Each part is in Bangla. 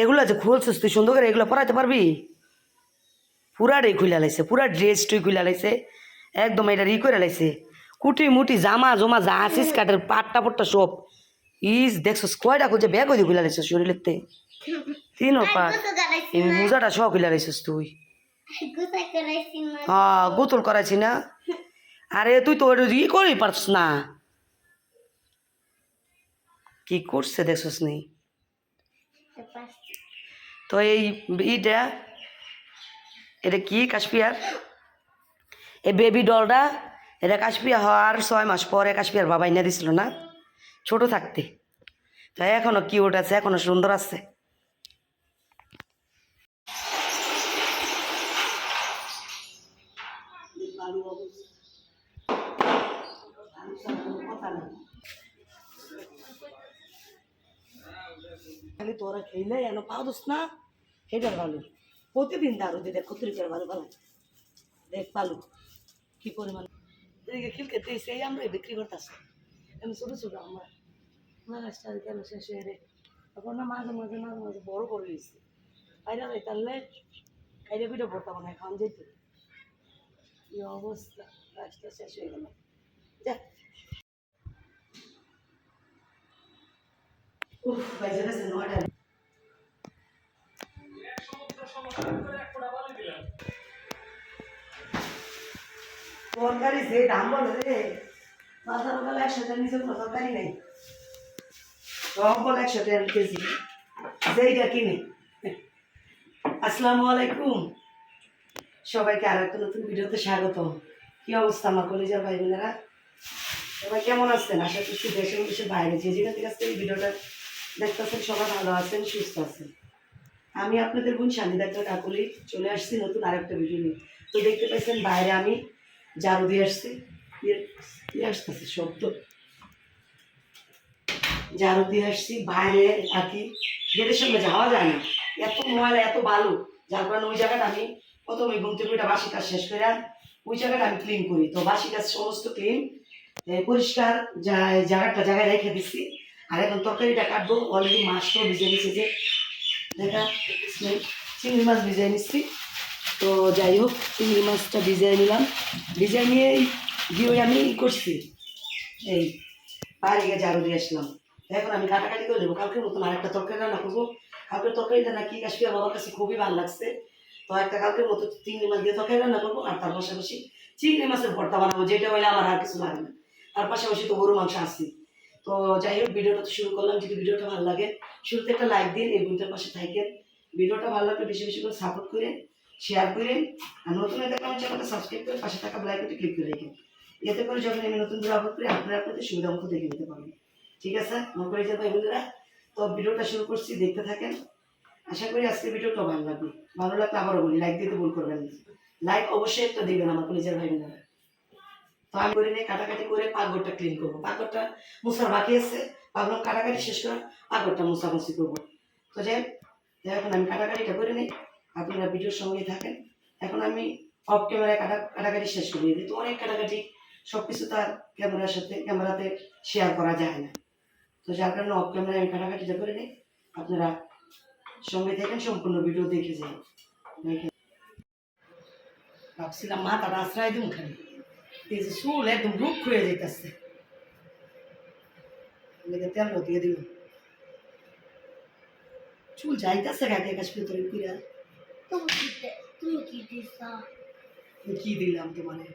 এগুলো যে খুলছিস তুই সুন্দর করে এগুলো পরাইতে পারবি? পুরাটাই খুলে লাইছে পুরা ড্রেসটাই খুলে লাইছে একদম এটা ই করে লাইছে। কুটি মুটি জামা জমা যা আসিস কাটের পাটটা পট্টা সব। ইস দেখছ কয়টা খুঁজে ব্যাগ ওই খুলে লাইছিস শরীরের তে তিনও পাট। এই মোজাটা সব খুলে লাইছিস তুই। হ্যাঁ গোতল করাইছি না। আরে তুই তো ই করেই পারছিস না। কি করছে দেখছিস নি? তো এই ইটা, এটা কি, কাশ্মীর? এই বেবি ডলটা এটা কাশ্মীর হওয়ার ছয় মাস পরে কাশ্মীর বাবা এনে দিছিল না, ছোট থাকতে। তো এখনও কিউট আছে, এখনও সুন্দর আছে। খালি তোরা খেলে এনে পাও দোস না সেটার ভালো প্রতিদিন দারু দিয়ে দেখ কত্রিকার ভালো ভালো। দেখ পালু, কি পরিমাণ। এদিকে খিলকে তুই সেই আমরা বিক্রি করতেছি। আমি ছোটো ছোটো আমার। আমার গাছটা কেন শেষ হয়ে রে? তখন না মাঝে মাঝে মাঝে মাঝে বড় করে দিয়েছি বাইরে রে, তাহলে খাইলে পিঠে পড়তাম না খাওয়ান যেত এই অবস্থা? গাছটা শেষ হয়ে গেল যা উফ দাম রে আসসালামু আলাইকুম। সবাইকে আর একটা নতুন ভিডিওতে স্বাগতম। কি অবস্থা আমার কলেজের ভাই বোনেরা? সবাই কেমন আছেন? আশা করছি দেশে বিদেশে বাইরে যে যেখান থেকে ভিডিওটা দেখতেছেন, সবাই ভালো আছেন, সুস্থ আছেন। আমি আপনাদের বোন শান্তি ডাক্তার কাকুলি চলে আসছি, নতুন আরেকটা ভিডিও নিয়ে। তো দেখতে পাচ্ছেন, বাইরে আমি ঝাড়ু দিয়ে আসছি। দিয়ে আসতেছে শব্দ। ঝাড়ু দিয়ে আসছি, বাইরে থাকি গেটের সঙ্গে যাওয়া যায় না। এত ময়লা, এত বালু। যার কারণে ওই জায়গাটা আমি প্রথমে ঘুম থেকে বাসি কাজ শেষ করে ওই জায়গাটা আমি ক্লিন করি। তো বাসি কাজ সমস্ত ক্লিন পরিষ্কার জায়গাটা জায়গায় রেখে দিচ্ছি আর এখন তরকারিটা কাটবো। অলরেডি মাছটাও ভিজে নিচ্ছে যে। দেখা, চিংড়ি মাছ ভিজিয়ে নিচ্ছি। তো যাই হোক, চিংড়ি মাছটা ভিজিয়ে নিলাম। ভিজিয়ে নিয়ে গিয়ে আমি ই করছি। এই বাইরে গিয়ে ঝাড়ু দিয়ে আসলাম। এখন আমি কাটাকাটি করে দেবো কালকের মতন আরেকটা তরকারি রান্না করব। কালকের তরকারিটা নাকি কাশ্মীর বাবার কাছে খুবই ভালো লাগছে। তো একটা কালকের মতো চিংড়ি মাছ দিয়ে তরকারি রান্না করব। আর তার পাশাপাশি চিংড়ি মাছের ভর্তা বানাবো। যেটা হলে আমার আর কিছু লাগে না। তার পাশাপাশি তো গরু মাংস আসছি তো যাই হোক ভিডিওটা তো শুরু করলাম। যদি ভিডিওটা ভালো লাগে, শুরুতে একটা লাইক দিন, এই বোনটার পাশে থাকেন ভিডিওটা ভালো লাগলে বেশি বেশি করে সাপোর্ট করেন শেয়ার করেন আর নতুন একটা আমার চ্যানেলটা সাবস্ক্রাইব করে পাশে থাকা বেলাইকনটি ক্লিক করে রাখেন এতে করে যখন আমি নতুন ভিডিও আপলোড করি, আপনারা আপনাদের সুবিধা মতো দেখে নিতে পারবেন। ঠিক আছে? মনে করে ভাই বোনেরা, তো ভিডিওটা শুরু করছি, দেখতে থাকেন। আশা করি আজকে ভিডিওটা ভালো লাগবে। ভালো লাগলে আবারও বলি লাইক দিতে ভুল করবেন না। লাইক অবশ্যই একটা দিবেন আমার কলেজের ভাই বোনেরা। আমি করে নিয়ে কাটাকাটি করে পাকঘরটা ক্লিন করব। পাকঘরটা মুছার বাকি আছে। পাকঘর কাটাকাটি শেষ করে পাকঘরটা মুছামুছি করব। তো যাই এখন আমি কাটাকাটিটা করে নিই। আপনারা ভিডিওর সঙ্গেই থাকেন। এখন আমি অফ ক্যামেরায় কাটা, কাটাকাটি শেষ করে দিই। তো অনেক কাটাকাটি সব কিছু তার ক্যামেরার সাথে ক্যামেরাতে শেয়ার করা যায় না। তো যার কারণে অফ ক্যামেরায় আমি কাটাকাটিটা করে নিই। আপনারা সঙ্গে থাকেন, সম্পূর্ণ ভিডিও দেখে দেখেন। ভাবছিলাম মাথাটা আশ্রয় দিন খালি চুল একদম রুখ হয়ে যেতেছে তেল দিয়ে দিল চুল যাইতেছে গাকে কাশ্মীর তৈরি করে তুমি কি দিছ কি দিলাম তোমারে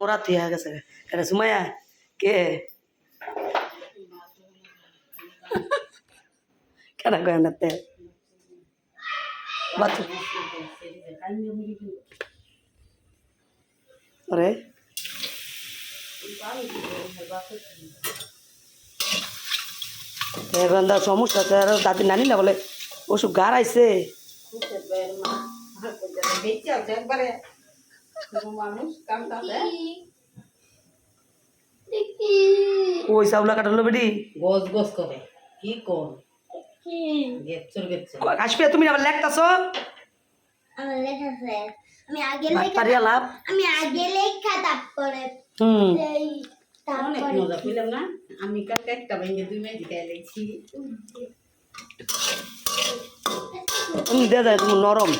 ওরা হয়ে গেছে কেন সুমাইয়া কে কেন কয় না এখন তো সমস্যা আছে আর দাদি নানি না বলে ওষুধ গাড়াইছে। দেখি ওই চাউলা কাটালো বেটি? গজ গজ করে। কি কর কাশ্মীর তুমি আবার লেখতাছ? আমার লেখা আমি আগে লেখা পারিয়া লাভ? আমি আগে লেখা তারপরে হুম। অনেক মজা বুঝলাম না? আমি কালকে একটা ভেঙে দুই মেয়ে দিকে লেগেছি। তুমি দে দেয় তুমি নরম।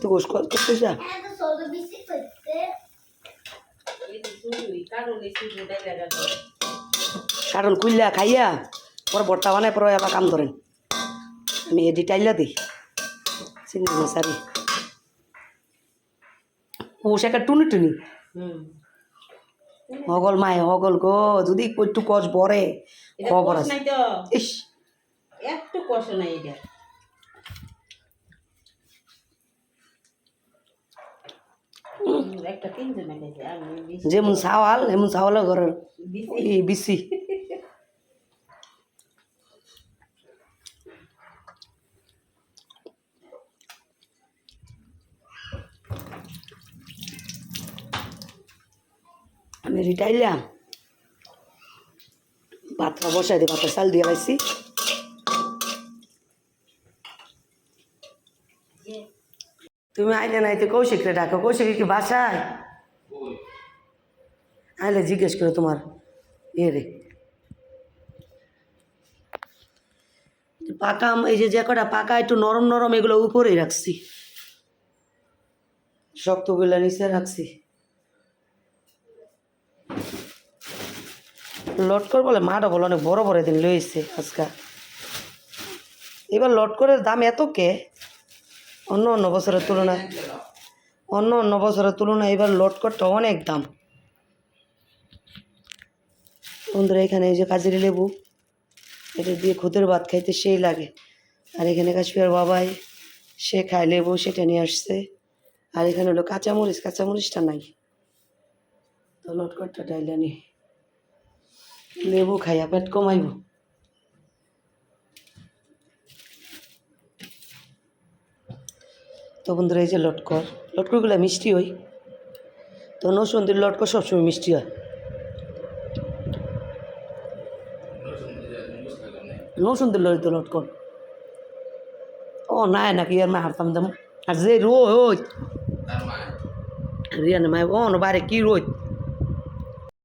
তো গোস করতেছ? না এত ছোট বেশি করতে। কারণ কুইল্লা খাইয়া পরে বর্তা বানায় পরে আবার কাম ধরেন আমি এডি টাইলা দিই চিংড়ি মাছ ও সেটা টুনি টুনি। হগল মায় হগল গো যদি একটু কচ বরে খবর আছে। ইস। একটু কষ নাই এটা। একটা যেমন চাওয়াল এমন চাওয়ালের ঘরের বিসি আমি রিটাইলাম। ভাতটা বসাই দিই ভাতের চাল দিয়ে লাইছি তুমি আইলে নাইতে কৌশিকরে ডাকো। কৌশিক কি বাসায়? আইলে জিজ্ঞেস করো তোমার। ইয়ে রে। পাকা এই যে যে কটা পাকা, একটু নরম নরম এগুলো উপরেই রাখছি। শক্তগুলো নিচে রাখছি। লটকর বলে মাটা বলে অনেক বড় বড় দিন লইছে আজকা। এবার লটকরের দাম এত কে? অন্য অন্য বছরের তুলনায়। অন্য অন্য বছরের তুলনায় এবার লটকরটা অনেক দাম। বন্ধুরা, এখানে এই যে কাজের লেবু, এটা দিয়ে খুদের ভাত খাইতে সেই লাগে। আর এখানে কাশ্মীর বাবাই, সে খায় লেবু, সেটা নিয়ে আসছে। আর এখানে হলো কাঁচামরিচ, কাঁচামরিচটা নাই। তো লটকটটা ডাইলা নি। লেবু খাইয়া পেট কমাইব। তো বন্ধুরা এই যে লটকর লটকরগুলো মিষ্টি হয় তো নসন্দির লটকর সবসময় মিষ্টি হয়। নসুন্দর লড়িত লটকন ও নাই নাকি আর মা হারতাম দাম। আর যে রোজ রিয়ান মাই ও বারে কি রোজ